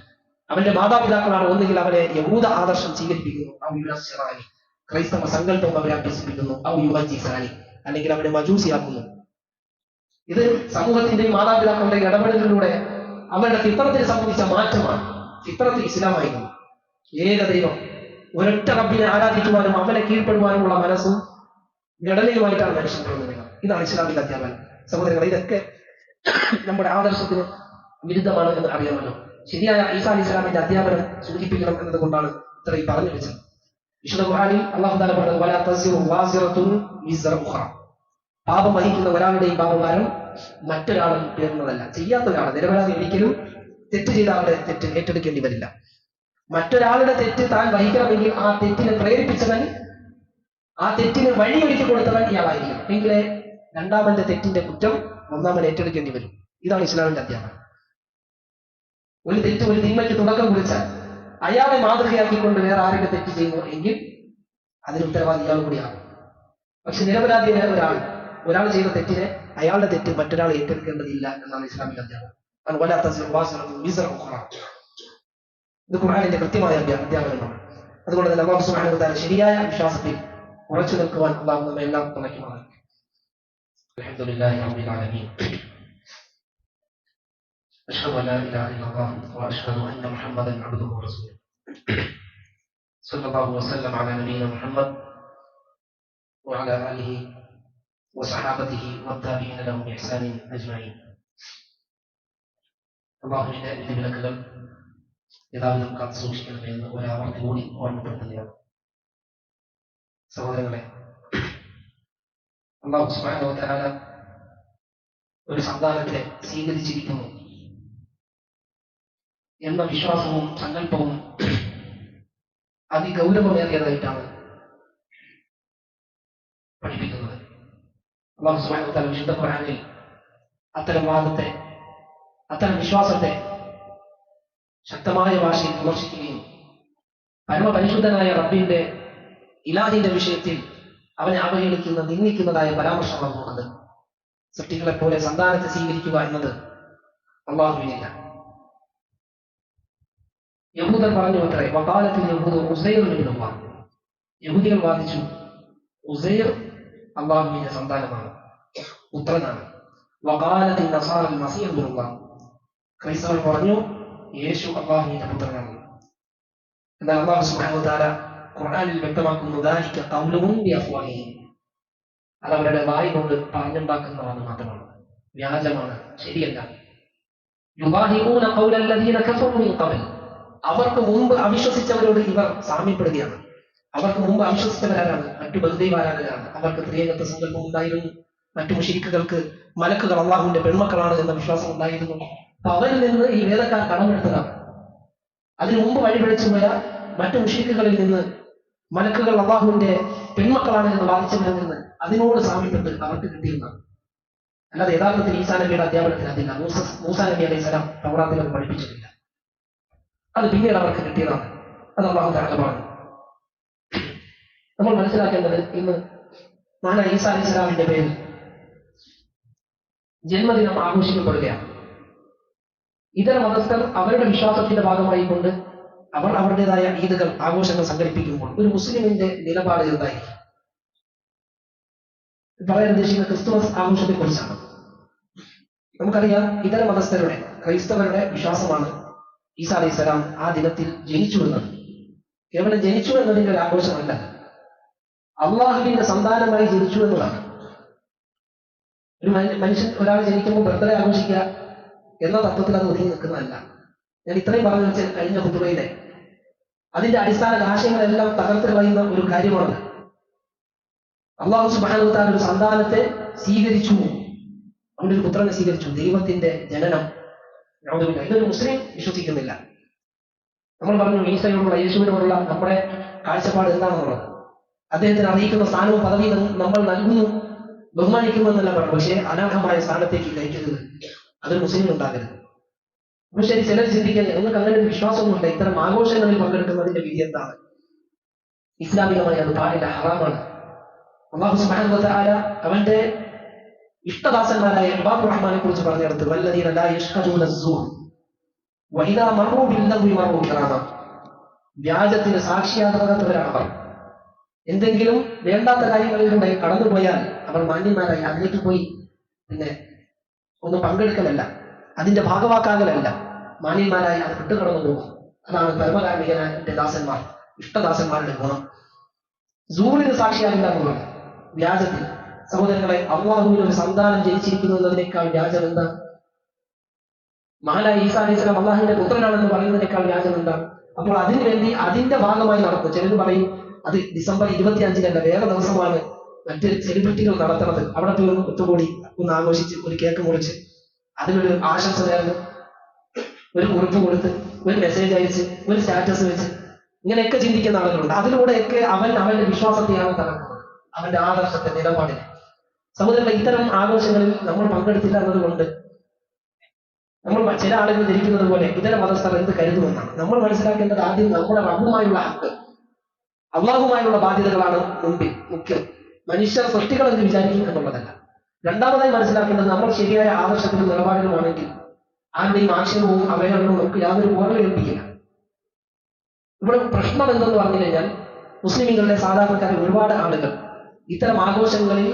അവന്റെ മാതാപിതാക്കളാണ് ഒന്നുകിൽ അവരെ യഹൂദ ആദർശം സ്വീകരിപ്പിക്കുന്നു ക്രൈസ്തവ സങ്കല്പം അവരെ അഭ്യസിപ്പിക്കുന്നു അല്ലെങ്കിൽ അവനെ മജൂസിയാക്കുന്നു. ഇത് സമൂഹത്തിന്റെയും മാതാപിതാക്കളുടെ ഇടപെടലിലൂടെ അവരുടെ ഫിത്രത്തിന് സംഭവിച്ച മാറ്റമാണ്. ചിത്രത്തിൽ ഇസ്ലാമായിരുന്നു. ഏക ദൈവം. ഒരൊറ്റ റബ്ബിനെ ആരാധിക്കുവാനും അവനെ കീഴ്പ്പെടുവാനുമുള്ള മനസ്സും ഘടനയുമായിട്ടാണ് മനുഷ്യൻ പിറന്നത് ഇതാണ് ഇസ്ലാമിക അധ്യാപനം. സഹോദരങ്ങൾ ഇതൊക്കെ നമ്മുടെ ആദർശത്തിന് വിരുദ്ധമാണ് എന്ന് അറിയാമല്ലോ. ശരിയായ ഈസാ അലി ഇസ്ലാമിന്റെ അധ്യാപനം സൂചിപ്പിക്കണം എന്നത് കൊണ്ടാണ് ഇത്രയും പറഞ്ഞു വെച്ചത്. വിശുദ്ധ ഖുർആനിൽ അള്ളാഹു പറഞ്ഞത് പാപം വഹിക്കുന്ന ഒരാളുടെയും പാപഭാരം മറ്റൊരാളും ഉയർന്നതല്ല ചെയ്യാത്ത ഒരാൾ നിരപരാധി ഒരിക്കലും തെറ്റ് ചെയ്ത ആളുടെ തെറ്റ് ഏറ്റെടുക്കേണ്ടി വരില്ല. മറ്റൊരാളുടെ തെറ്റ് താൻ വഹിക്കണമെങ്കിൽ ആ തെറ്റിനെ പ്രേരിപ്പിച്ചവൻ ആ തെറ്റിന് വഴിയൊരുക്കി കൊടുത്തവൻ ഇയാളായിരിക്കും എങ്കിലേ രണ്ടാമന്റെ തെറ്റിന്റെ കുറ്റം ഒന്നാമൻ ഏറ്റെടുക്കേണ്ടി വരും. ഇതാണ് ഇസ്ലാമിന്റെ അധ്യാപനം. ഒരു തെറ്റ് ഒരു തിന്മയ്ക്ക് തുടക്കം കുറിച്ചാൽ അയാളെ മാതൃകയാക്കിക്കൊണ്ട് വേറെ ആരൊക്കെ തെറ്റ് ചെയ്യുന്നു എങ്കിൽ അതിന് ഉത്തരവാദി ഇയാൾ കൂടിയാണ്. പക്ഷെ നിരപരാധിയായ ഒരാൾ ഒരാൾ ചെയ്ത തെറ്റിനെ അയാളുടെ തെറ്റ് മറ്റൊരാൾ ഏറ്റെടുക്കേണ്ടതില്ല എന്നാണ് ഇസ്ലാമിക അധ്യാപനം. ഇത് ഖുർആാനിന്റെ കൃത്യമായ അധ്യാ- അധ്യാപനമാണ്. അതുകൊണ്ട് തന്നെ അള്ളാഹു സുബ്ഹാനഹു വ തആല ശരിയായ വിശ്വാസത്തിൽ ഉറച്ചു നിൽക്കുവാൻ അള്ളാഹു നമ്മെ എല്ലാം തുണയ്ക്കുമാണ് അൽഹംദുലില്ലാഹി റബ്ബിൽ ആലമീൻ أشهد أن لا إله إلا الله وأشهد أن محمدا عبده ورسوله صلى الله وسلم على نبينا محمد وعلى آله وصحابته والتابعين لهم بإحسان أجمعين അള്ളാഹുവിന്റെ വിധിവിലക്കുകൾ യഥാവിധം കാത്തു സൂക്ഷിക്കണമെന്ന് ഒരാവർത്തി കൂടി ഓർമ്മപ്പെടുത്തുകയാണ് സഹോദരങ്ങളെ അള്ളാഹു സുബ്ഹാനഹു വ തആല ഒരു സന്താനത്തെ സ്വീകരിച്ചിരിക്കുന്നു. എന്ന വിശ്വാസവും സങ്കല്പവും അതിഗൗരവമേറിയതായിട്ടാണ് പഠിപ്പിക്കുന്നത്. അള്ളാഹു സുബ്ഹാനഹു വ തആല വിശുദ്ധ ഖുർആനിൽ അത്തരം വാദത്തെ അത്തരം വിശ്വാസത്തെ ശക്തമായ ഭാഷയിൽ വിമർശിക്കുകയും പരമപരിശുദ്ധനായ റബ്ബിന്റെ ഇലാഹിന്റെ വിഷയത്തിൽ അവനെ അവഹേളിക്കുന്ന നിന്ദിക്കുന്നതായ പരാമർശമാണ് നോക്കുന്നത് സൃഷ്ടികളെ പോലെ സന്താനത്തെ സ്വീകരിക്കുക എന്നത് അള്ളാഹുവിനില്ല. യഹൂദൻ പറഞ്ഞു അത്രേ വകാലത്തിൽ യഹൂദ ഉസൈറിനുള്ള യഹൂദികൾ വാദിച്ചു ഉസൈർ അള്ളാഹുവിന്റെ സന്താനമാണ് പുത്രനാണ്. വകാലത്തിൽ നസാറൽ മസീഹുള്ള ക്രൈസ്തവർ പറഞ്ഞു യേശു അള്ളാഹുവിന്റെ പുത്രനാണ്. എന്നാൽ അള്ളാഹു തആല ഖുർആനിൽ വ്യക്തമാക്കുന്നു അത് അവരുടെ വായി കൊണ്ട് പറഞ്ഞുണ്ടാക്കുന്നതാണ് മാത്രമാണ് വ്യാജമാണ് ശരിയല്ല. അവർക്ക് മുമ്പ് അവിശ്വസിച്ചവരോട് ഇവർ സാമ്യപ്പെടുകയാണ്. അവർക്ക് മുമ്പ് അവിശ്വസിച്ചവരാരാണ്? മറ്റു ബഹുദൈവാരാധകരാണ് അവർക്ക് ത്രിയംഗത്തെ സങ്കല്പം ഉണ്ടായിരുന്നു. മറ്റു മുഷിരിക്കുകൾക്ക് മലക്കുകൾ അള്ളാഹുവിന്റെ പെൺമക്കളാണ് എന്ന വിശ്വാസം ഉണ്ടായിരുന്നു. അവരിൽ നിന്ന് ഈ വേദക്കാർ കടമെടുത്തതാണ്. അതിനു മുമ്പ് വഴിപിഴച്ചു വരാ മറ്റു മുഷിരിക്കുകളിൽ നിന്ന് മലക്കുകൾ അള്ളാഹുവിന്റെ പെൺമക്കളാണ് എന്ന് വാദിച്ചവരിൽ അതിനോട് സാമ്യപ്പെട്ട് അവർക്ക് കിട്ടിയിരുന്നതാണ് അല്ലാതെ യഥാർത്ഥത്തിൽ ഈസാ നബിയുടെ അധ്യാപനത്തിൽ അതില്ല. മൂസ നബി അലൈഹി സ്വലാം തൗറാത്തിൽ അത് പഠിപ്പിച്ചിട്ടില്ല. അത് പിന്നീട് അവർക്ക് കിട്ടിയതാണ്. അത് അള്ളാഹു പറഞ്ഞു നമ്മൾ മനസ്സിലാക്കേണ്ടത് ഇന്ന് മഹാന ഈസാ അലൈഹി സ്വലാമിന്റെ പേരിൽ ജന്മദിനം ആഘോഷിക്കപ്പെടുകയാണ്. ഇതര മതസ്ഥർ അവരുടെ വിശ്വാസത്തിന്റെ ഭാഗമായി കൊണ്ട് അവർ അവരുടേതായ ഈദുകൾ ആഘോഷങ്ങൾ സംഘടിപ്പിക്കുമ്പോൾ ഒരു മുസ്ലിമിന്റെ നിലപാട് എന്തായിരിക്കും? പറയാൻ ഉദ്ദേശിക്കുന്ന ക്രിസ്തുമസ് ആഘോഷത്തെ കുറിച്ചാണ് നമുക്കറിയാം ഇതര മതസ്ഥരുടെ ക്രൈസ്തവരുടെ വിശ്വാസമാണ് ഈസാ അലൈഹി സ്വലാം ആ ദിനത്തിൽ ജനിച്ചു എന്നത്. കേവലം ജനിച്ചു എന്നതിന്റെ ഒരു ആഘോഷമല്ല. അള്ളാഹുവിന്റെ സന്താനമായി ജനിച്ചു എന്നതാണ്. ഒരു മനുഷ്യൻ ഒരാൾ ജനിക്കുമ്പോൾ ബർത്ത്ഡേ ആഘോഷിക്കുക എന്ന തത്വത്തിൽ അത് ഒതുങ്ങി നിൽക്കുന്നതല്ല. ഞാൻ ഇത്രയും പറഞ്ഞു വെച്ചാൽ കഴിഞ്ഞ കുത്തുകയിലെ അതിന്റെ അടിസ്ഥാന ആശയങ്ങളെല്ലാം തകർത്ത് കളയുന്ന ഒരു കാര്യമാണ് അള്ളാഹു സുബാനുത്താൻ ഒരു സന്താനത്തെ സ്വീകരിച്ചു. അവന്റെ ഒരു പുത്രനെ സ്വീകരിച്ചു. ദൈവത്തിന്റെ ജനനം. ഇതൊരു മുസ്ലിം വിശ്വസിക്കുന്നില്ല. നമ്മൾ പറഞ്ഞു ഈസയോടുള്ള യേശുവിനോടുള്ള നമ്മുടെ കാഴ്ചപ്പാട് എന്താണെന്നുള്ളത്? അദ്ദേഹത്തിന് അറിയിക്കുന്ന സ്ഥാനവും പദവിയും നമ്മൾ നൽകുന്നു ബഹുമാനിക്കുന്നു എന്നല്ല പറഞ്ഞു. പക്ഷേ അനാഥമായ സ്ഥാനത്തേക്ക് കയറ്റരുത് അതൊരു മുസ്ലിം ഉണ്ടാകരുത്. പക്ഷെ ചിലർ ചിന്തിക്കുന്നത് നിങ്ങൾക്ക് അങ്ങനെ ഒരു വിശ്വാസമൊന്നുമില്ല ഇത്തരം ആഘോഷങ്ങളിൽ പങ്കെടുക്കുന്നതിന്റെ വിധി എന്താണ്? ഇസ്ലാമികമായി അത് പാടില്ല ഹറാമാണ്. അള്ളാഹു സുബാൻ അവന്റെ ഇഷ്ടദാസന്മാരായ അബാബ് റഹ്മാനെ കുറിച്ച് പറഞ്ഞെടുത്ത് വ്യാജത്തിന് സാക്ഷിയാകാത്തവരാണ് അവർ എന്തെങ്കിലും വേണ്ടാത്ത കാര്യങ്ങളിലൂടെ കടന്നുപോയാൽ അവർ മാന്യന്മാരായി അതിലേക്ക് പോയി പിന്നെ ഒന്നും പങ്കെടുക്കലല്ല. അതിന്റെ ഭാഗവാക്കാകലല്ല. മാന്യന്മാരായി അത് വിട്ടുകടന്നു പോകും അതാണ് പരമകാർമികനായ ദാസന്മാർ ഇഷ്ടദാസന്മാരുടെ ഗുണം. സൂറിന് സാക്ഷിയാകില്ല എന്നുള്ളത് വ്യാജത്തിൽ. സഹോദരങ്ങളെ അള്ളാഹുവിന് ഒരു സന്താനം ജനിച്ചിരിക്കുന്നു എന്നതിനേക്കാൾ വ്യാജം എന്താ മഹാനായ ഈസാ അലൈഹി അള്ളാഹുവിന്റെ പുത്രനാണെന്ന് പറയുന്നതിനേക്കാൾ വ്യാജം എന്താ അപ്പോൾ അതിനു വേണ്ടി അതിന്റെ ഭാഗമായി നടക്കും. ചിലർ പറയും അത് ഡിസംബർ ഇരുപത്തി അഞ്ചിനല്ല വേറെ ദിവസമാണ് മറ്റ് സെലിബ്രിറ്റികൾ നടത്തുന്നത്. അവിടെ പോയി ഒത്തുകൂടി ഒന്ന് ആഘോഷിച്ച് ഒരു കേക്ക് മുറിച്ച്. അതിനൊരു ആശംസ നേർന്ന് ഒരു കുറിപ്പ് കൊടുത്ത് ഒരു മെസ്സേജ് അയച്ച് ഒരു സ്റ്റാറ്റസ് വെച്ച് ഇങ്ങനെയൊക്കെ ചിന്തിക്കുന്ന ആളുകളുണ്ട്. അതിലൂടെയൊക്കെ അവൻ അവന്റെ വിശ്വാസത്തെയാണ് തകർക്കുന്നത്. അവന്റെ ആദർശത്തെ നിലപാടിനെ. സഹോദരങ്ങളെ ഇത്തരം ആഘോഷങ്ങളിൽ നമ്മൾ പങ്കെടുത്തില്ല എന്നതുകൊണ്ട് നമ്മൾ ചില ആളുകൾ ധരിക്കുന്നത് പോലെ ഇതര മതസ്ഥർ എന്ത് കരുതുമെന്നാണ്. നമ്മൾ മനസ്സിലാക്കേണ്ടത് ആദ്യം നമ്മുടെ റബ്ബുമായുള്ള ഹക്ക്. അള്ളാഹുമായുള്ള ബാധ്യതകളാണ് മുമ്പിൽ മുഖ്യം. മനുഷ്യർ സൃഷ്ടികൾ എന്ന് വിചാരിക്കും എന്നുള്ളതല്ല. രണ്ടാമതായി മനസ്സിലാക്കേണ്ടത് നമ്മൾ ശരിയായ ആദർശത്തിനും നിലപാടുകളുമാണെങ്കിൽ ആരുടെയും ആക്ഷേപവും അവഹേളനവും നമുക്ക് യാതൊരു ഓർമ്മ ഏൽപ്പിക്കില്ല ഇവിടെ പ്രശ്നം എന്തെന്ന് പറഞ്ഞു കഴിഞ്ഞാൽ മുസ്ലിമുകളുടെ സാധാരണക്കാരെ ഒരുപാട് ആളുകൾ ഇത്തരം ആഘോഷങ്ങളിൽ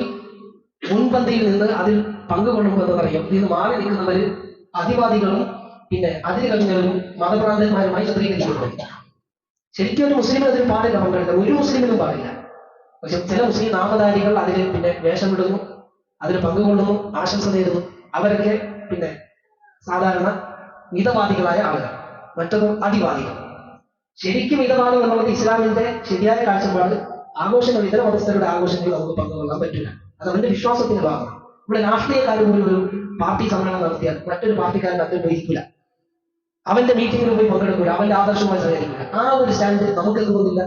മുൻപന്തിയിൽ നിന്ന് അതിൽ ഇതിൽ നിന്ന് മാറി നിൽക്കുന്നവര് അതിവാദികളും പിന്നെ അതിര് കഴിഞ്ഞവരും മതഭ്രാന്തന്മാരുമായി ചിത്രീകരിക്കപ്പെടും ശരിക്കും ഒരു മുസ്ലിമിന് അതിൽ പാടില്ല പങ്കെടുക്കാൻ. ഒരു മുസ്ലിമിനും പാടില്ല. പക്ഷെ ചില മുസ്ലിം നാമധാരികൾ അതിൽ പിന്നെ വേഷമിടുന്നു. അതിൽ പങ്കുകൊള്ളുന്നു ആശംസ നേരുന്നു. അവരൊക്കെ പിന്നെ സാധാരണ മിതവാദികളായ ആളുകൾ മറ്റൊന്ന് അതിവാദികൾ ശരിക്കും മിതവാദം എന്നുള്ളത് ഇസ്ലാമിന്റെ ശരിയായ കാഴ്ചപ്പാട് ആഘോഷങ്ങൾ ഇതര മതസ്ഥരുടെ ആഘോഷങ്ങളിൽ നമുക്ക് പങ്കുകൊള്ളാൻ പറ്റില്ല. അത് അവന്റെ വിശ്വാസത്തിന്റെ ഭാഗമാണ്. ഇവിടെ രാഷ്ട്രീയക്കാർ പോലും ഒരു പാർട്ടി സമ്മേളനം നടത്തിയാൽ മറ്റൊരു പാർട്ടിക്കാരൻ അത് പോയിരിക്കില്ല അവന്റെ മീറ്റിംഗിൽ പോയി പങ്കെടുക്കില്ല അവന്റെ ആദർശമായി സഹകരിക്കില്ല ആ ഒരു സ്റ്റാൻഡ് നമുക്ക് എന്തുകൊണ്ടില്ല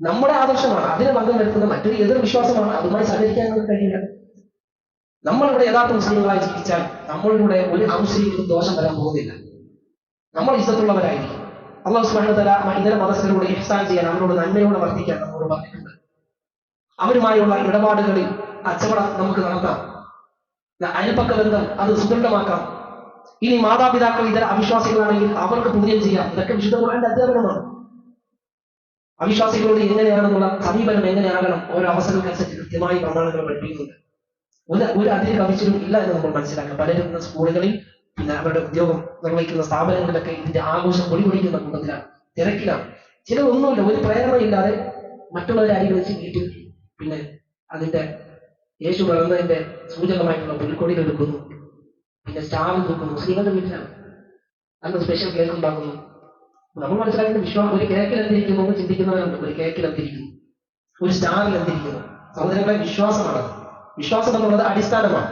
നമ്മുടെ ആദർശമാണ് അതിന് പങ്കം വരുത്തുന്ന മറ്റൊരു എതിർ വിശ്വാസമാണ് അതുമായി സഹകരിക്കാൻ കഴിയില്ല. നമ്മളിവിടെ യഥാർത്ഥ മുസ്ലിങ്ങളായി ജീവിച്ചാൽ നമ്മളിലൂടെ ഒരു അമുസ്ലിമിനും ദോഷം വരാൻ പോകുന്നില്ല. നമ്മൾ ഇഷ്ടത്തുള്ളവരായിരിക്കും അള്ളാഹു സുബ്ഹാനഹു തല തആല ഇതര മതസ്ഥരോട് ഇഹ്സാൻ ചെയ്യാൻ അവരോട് നന്മയോടെ വർദ്ധിക്കാൻ നമ്മളോട് പറഞ്ഞിട്ടുണ്ട് അവരുമായുള്ള ഇടപാടുകളിൽ അച്ചവട നമുക്ക് നടത്താം. അയൽപ്പക്ക ബന്ധം അത് സുദൃഢമാക്കാം. ഇനി മാതാപിതാക്കൾ ഇതര അവിശ്വാസികളാണെങ്കിൽ അവർക്ക് പുണ്യം ചെയ്യാം. ഇതൊക്കെ വിശുദ്ധ ഖുർആന്റെ അധ്യാപനമാണ്. അവിശ്വാസികളോട് എങ്ങനെയാണെന്നുള്ള സമീപനം എങ്ങനെയാകണം? ഓരോ അവസരങ്ങൾക്കനുസരിച്ച് കൃത്യമായി പ്രമാണങ്ങൾ പഠിപ്പിക്കുന്നുണ്ട്. ഒരു ഒരു അതിര് കവിച്ചിലും ഇല്ല എന്ന് നമ്മൾ മനസ്സിലാക്കാം പലരും ഇന്ന് സ്കൂളുകളിൽ പിന്നെ അവരുടെ ഉദ്യോഗം നിർവഹിക്കുന്ന സ്ഥാപനങ്ങളിലൊക്കെ ഇതിന്റെ ആഘോഷം പൊടിപൊടിക്കുന്ന കൂട്ടത്തിലാണ് തിരക്കിലാണ്. ചിലതൊന്നുമില്ല ഒരു പ്രേരണയില്ലാതെ മറ്റുള്ളവരെ അനുഗ്രഹിച്ച് വീട്ടിൽ പിന്നെ അതിന്റെ യേശു വളർന്നതിന്റെ സൂചകമായിട്ടുള്ള പുൽക്കൊടികൾ എടുക്കുന്നു പിന്നെ സ്റ്റാർ തൂക്കുന്നു മുസ്ലിങ്ങളുടെ വീട്ടിലാണ്. അന്ന് സ്പെഷ്യൽ കേക്ക് ഉണ്ടാക്കുന്നു. നമ്മൾ മനസ്സിലാക്കുന്ന വിശ്വാസം ഒരു കേക്കിൽ എന്തിരിക്കുന്നു എന്ന് ചിന്തിക്കുന്നവരുണ്ട്. ഒരു കേക്കിൽ എന്തിരിക്കുന്നു? ഒരു സ്റ്റാറിൽ എന്തിരിക്കുന്നു? സഹോദരങ്ങളെ വിശ്വാസമാണ് വിശ്വാസം എന്നുള്ളത് അടിസ്ഥാനമാണ്.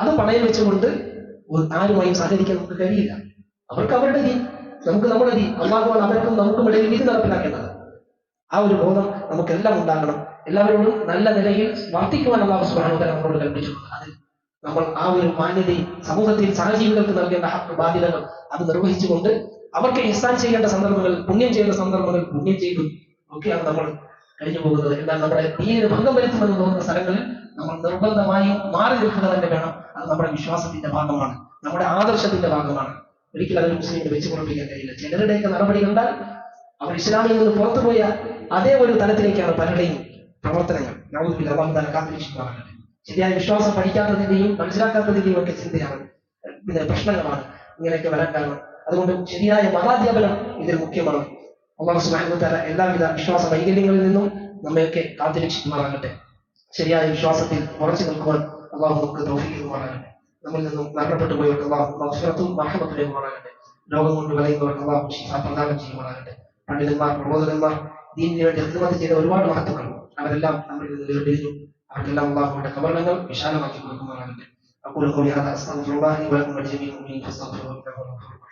അത് പണയം വെച്ചുകൊണ്ട് ആരുമായും സഹകരിക്കാൻ നമുക്ക് കഴിയില്ല. അവർക്ക് അവരുടെ രീതി. നമുക്ക് നമ്മുടെ രീതി. അള്ളാഹുവാണ് അവർക്കും നമുക്കും ഇടയിൽ വിധി നടപ്പിലാക്കേണ്ടത്. ആ ഒരു ബോധം നമുക്കെല്ലാം ഉണ്ടാകണം. എല്ലാവരോടും നല്ല നിലയിൽ വർത്തിക്കുവാൻ അള്ളാഹു തആല നമ്മളോട് കൽപ്പിച്ചിട്ടുണ്ട്. അത് നമ്മൾ ആ ഒരു മാന്യതയും സമൂഹത്തിൽ സഹജീവികൾക്ക് നൽകേണ്ട ബാധ്യതകൾ അത് നിർവഹിച്ചുകൊണ്ട് അവർക്ക് ഇഹ്സാൻ ചെയ്യേണ്ട സന്ദർഭങ്ങൾ പുണ്യം ചെയ്യേണ്ട സന്ദർഭങ്ങൾ പുണ്യം ചെയ്തും ഒക്കെയാണ് നമ്മൾ കഴിഞ്ഞു പോകുന്നത് എന്നാൽ നമ്മുടെ ദീനിന് ഭംഗം വരുത്തുമെന്ന് തോന്നുന്ന സ്ഥലങ്ങളിൽ നമ്മൾ നിർബന്ധമായും മാറി നിൽക്കുക തന്നെ വേണം. അത് നമ്മുടെ വിശ്വാസത്തിന്റെ ഭാഗമാണ്. നമ്മുടെ ആദർശത്തിന്റെ ഭാഗമാണ്. ഒരിക്കലും അതിന് മുസ്ലിം വെച്ച് പൊറപ്പിക്കാൻ കഴിയില്ല. ചിലരുടെയൊക്കെ നടപടി കണ്ടാൽ അവർ ഇസ്ലാമിൽ നിന്ന് പുറത്തുപോയ അതേ ഒരു തലത്തിലേക്കാണ് പലരുടെയും പ്രവർത്തനങ്ങൾ. തആല കാത്തിരക്ഷിക്കുമാറാകട്ടെ ശരിയായ വിശ്വാസം പഠിക്കാത്തതിന്റെയും മനസ്സിലാക്കാത്തതിന്റെയും ഒക്കെ ചിന്തയാണ്. പിന്നെ പ്രശ്നങ്ങളാണ്. ഇങ്ങനെയൊക്കെ വരാൻ കാരണം. അതുകൊണ്ട് ശരിയായ മതാധ്യാപനം ഇതിൽ മുഖ്യമാണ്. അള്ളാഹു സുബ്ഹാനഹു തല എല്ലാവിധ വിശ്വാസ വൈകല്യങ്ങളിൽ നിന്നും നമ്മയൊക്കെ കാത്തിരക്ഷിക്കുമാറാകട്ടെ ശരിയായ വിശ്വാസത്തിൽ ഉറച്ചു നിൽക്കുവാൻ അള്ളാഹു നമുക്ക് തൗഫീഖുമാറാകട്ടെ നമ്മിൽ നിന്നും മരണപ്പെട്ടു പോയവർക്ക് അള്ളാഹു മഗ്ഫിറത്തും റഹ്മത്തും ലഭ്യമാറാകട്ടെ രോഗം കൊണ്ട് വലയുന്നവർക്ക് അള്ളാഹു ശിഫ പ്രദാനം ചെയ്യുമാറാകട്ടെ പണ്ഡിതന്മാർ പ്രബോധകന്മാർ ദീനിന് വേണ്ടി ഹിദ്മത്ത് ചെയ്ത ഒരുപാട് മഹത്വങ്ങൾ അവരെല്ലാം നമ്മിൽ നിന്ന് വേർപിരിഞ്ഞു അവർക്കെല്ലാം അള്ളാഹുവിന്റെ കബറിടങ്ങൾ വിശാലമാക്കി കൊടുക്കുമാറാകട്ടെ أقول قولي هذا أستغفر الله لي ولكم ولجميع المؤمنين فاستغفروه إنه هو الغفور الرحيم